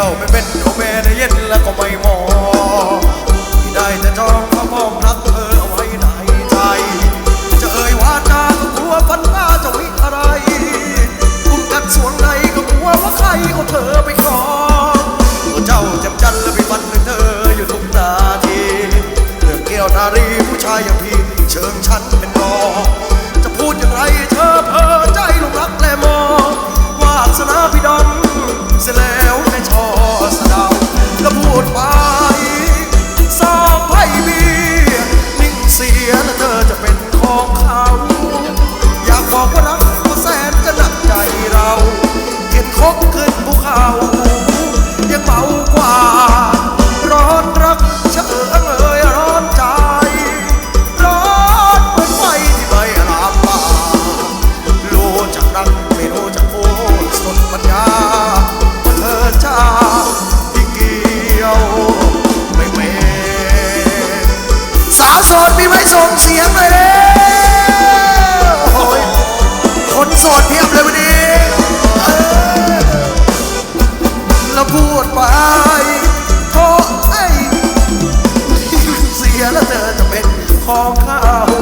ยวไม่เป็นโอเมในเย็นแล้วก็ไม่มองที่ได้แต่จองพระมอมรักเธอเอาไว้ในใจ จะเอ่ยวาจาก็กลัวฟันหน้าจะวิอะไรกุมกัดสวงในก็กลัวว่าใครเอาเธอไปครองตัวเจ้าจำจันและไปฟันหนึ่งเธออยู่ทุกนาทีเรื่องเกี่ยวนารีผู้ชายอย่างพี่เชิงฉันเป็นรอง กเฉอเอ่ยร้อนใจ ร้อนเหมือนไฟที่ใบลามป่ารู้จักรักไม่รู้จักพูดสนปัญญาเธอจ้าที่เกี่ยวไม่เป็นสาวโสดมีไหมส่งเสียงเลยเด้อคนโสดเพียบเลยวันนี้เออแล้วพูดไป แล้วเธอจะเป็นของข้า